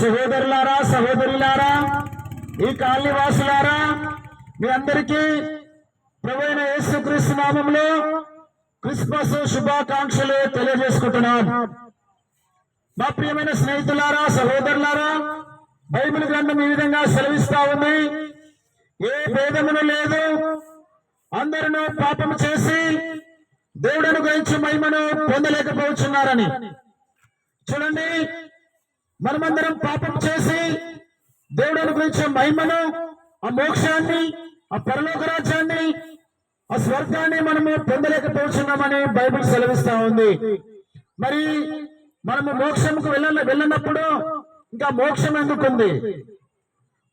సహోదరులారా సహోదరులారా ఈ కాలనీ వాసులారా మీ అందరికీ ప్రవీణ యేసుక్రీస్తు నామంలో క్రిస్మస్ శుభాకాంక్షలు తెలియజేసుకుంటున్నాం. మా ప్రియమైన స్నేహితులారా సహోదరులారా బైబిల్ గ్రంథం ఈ విధంగా సెలవిస్తా ఉంది. ఏ భేదమును లేదు. అందరూ పాపం చేసి దేవుడిని గురించి మహిమను పొందలేకపోతున్నారని. చూడండి మనమందరం పాపం చేసి దేవుడు అనుగ్రహించే మహిమను ఆ మోక్షాన్ని ఆ పరలోక రాజ్యాన్ని ఆ స్వర్గాన్ని మనము పొందలేకపోతున్నామని బైబిల్ సెలవిస్తా ఉంది. మరి మనము మోక్షంకు వెళ్ళ వెళ్ళినప్పుడు ఇంకా మోక్షం ఎందుకుంది?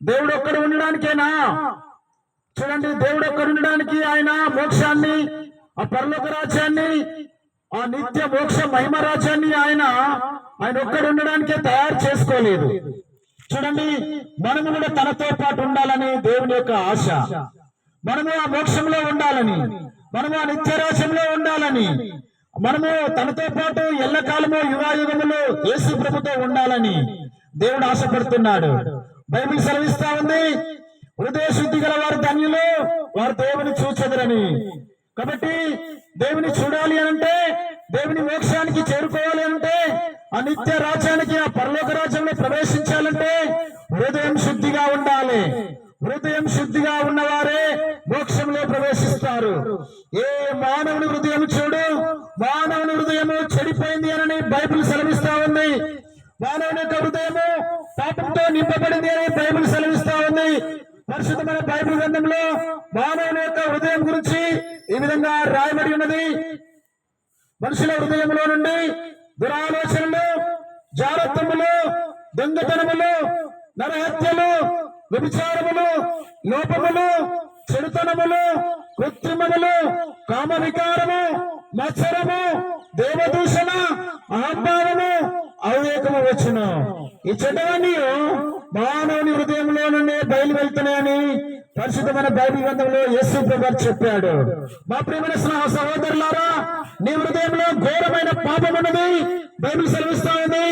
దేవుడు ఒక్కడు ఉండడానికేనా? చూడండి దేవుడు ఒక్కడు ఉండడానికి ఆయన మోక్షాన్ని ఆ పరలోక రాజ్యాన్ని ఆ నిత్య మోక్ష మహిమరాజ్యాన్ని ఆయన ఆయన ఒక్కడు ఉండడానికే తయారు చేసుకోలేదు. చూడండి మనము కూడా తనతో పాటు ఉండాలని దేవుని యొక్క ఆశ. మనము ఆ మోక్షంలో ఉండాలని మనము ఆ నిత్యరాజ్యంలో ఉండాలని మనము తనతో పాటు ఎల్లకాలము యుగాయుగములో యేసు ప్రభుతో ఉండాలని దేవుడు ఆశపడుతున్నాడు. బైబిల్ సెలవిస్తా ఉంది హృదయ శుద్ధి గల వారు ధన్యులు వారు దేవుని చూచెదరని. కాబట్టి దేవుని చూడాలి అంటే అంటే ఆ నిత్య రాజ్యానికి ఆ పరలోక రాజ్యంలో ప్రవేశించాలంటే హృదయం శుద్ధిగా ఉండాలి. హృదయం శుద్ధిగా ఉన్నవారే మోక్షంలో ప్రవేశిస్తారు. ఏ మానవుని హృదయం చూడు మానవుని హృదయము చెడిపోయింది అని బైబిల్ సెలవిస్తా ఉంది. మానవుని యొక్క హృదయము పాపంతో నింపబడింది అని బైబిల్ సెలవిస్తా ఉంది. పరిశుద్ధమైన బైబిల్ గ్రంథంలో మానవుని యొక్క హృదయం గురించి ఈ విధంగా రాయబడి ఉన్నది. మనుషుల హృదయంలో నుండి దురాలోచనలు జాగ్రత్తములు దొంగతనములు నరహత్యలు వ్యభిచారములు లోపములు చెడుతనములు కృత్రిమములు కామ వికారము మత్సరము దేవదూషణ అహంభావము అవివేకము వచ్చును. ఈ చెడ్డవన్నీ మానవుని హృదయంలో నుండి బయలు వెళ్తున్నాయని పరిశుద్ధమైన బైబిల్ గ్రంథంలో యేసు ప్రభు చెప్పాడు. మా ప్రియమైన స్నేహ సహోదరులారా నీ హృదయంలో ఘోరమైన పాపం ఉన్నది బైబిల్ సెలవిస్తా ఉంది.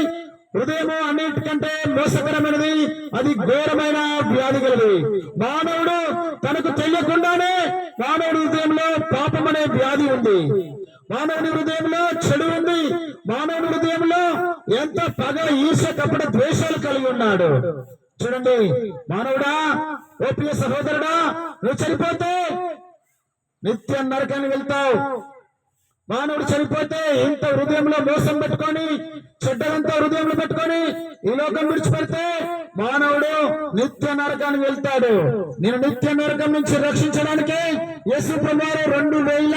హృదయము అన్నిటికంటే మోసకరమైనది అది ఘోరమైన వ్యాధి గలది మానవుడు తనకు తెలియకుండానే మానవుడి హృదయంలో పాపం అనే వ్యాధి ఉంది. మానవుని హృదయంలో చెడు ఉంది. మానవుని హృదయంలో ఎంత పగ ఈర్ష కప్పుడు ద్వేషాలు కలిగి ఉన్నాడు. చూడండి మానవుడా ఓపియ సహోదరుడా నువ్వు చనిపోతే నిత్యం నరకాన్ని వెళ్తావు. మానవుడు చనిపోతే ఇంత హృదయంలో మోసం పెట్టుకొని బిడ్డలంతా హృదయంలో పెట్టుకొని ఈ లోకం విడిచిపెడితే మానవుడు నిత్య నరకాన్ని వెళ్తాడు. నేను నిత్య నరకం నుంచి రక్షించడానికి యేసు ప్రభావం రెండు వేల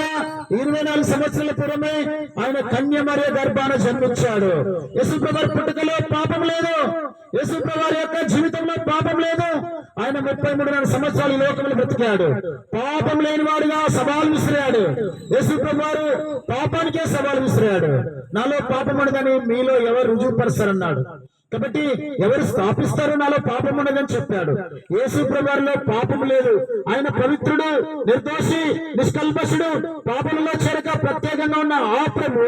ఇరవై నాలుగు సంవత్సరాల పూర్వమే ఆయన కన్య మరియ గర్భాన జన్మించాడు. యేసు ప్రభావ పుట్టుకలో పాపం లేదు. యేసు ప్రభావ యొక్క జీవితంలో పాపం లేదు. ఆయన ముప్పై మూడున్నర సంవత్సరాలు ఈ లోకంలో బ్రతికాడు. పాపం లేని వాడుగా సవాలు విసిరాడు. యేసు ప్రభావారు పాపానికే సవాలు విసిరాడు. నాలో పాపం ఉండదని మీలో ఎవరు రుజువుపరుస్తారన్నాడు. కాబట్టి ఎవరు స్థాపిస్తారో నాలో పాపం ఉండదని చెప్పాడు. యేసు ప్రభువారిలో పాపం లేదు. ఆయన పవిత్రుడు నిర్దోషి నిష్కల్పషుడు పాపంలో చేరక ప్రత్యేకంగా ఉన్న ఆ ప్రభు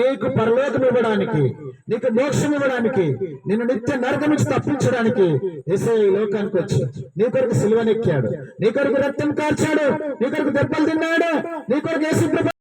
నీకు పరలోకం ఇవ్వడానికి నీకు మోక్షం ఇవ్వడానికి నిన్ను నిత్య నరకం నుంచి తప్పించడానికి యేసే ఈ లోకానికి వచ్చి నీ కొరకు సిలువనెక్కాడు. నీ కొరకు రక్తం కార్చాడు. నీ కొరకు దెబ్బలు తిన్నాడు. నీ కొరకు యేసు ప్రభు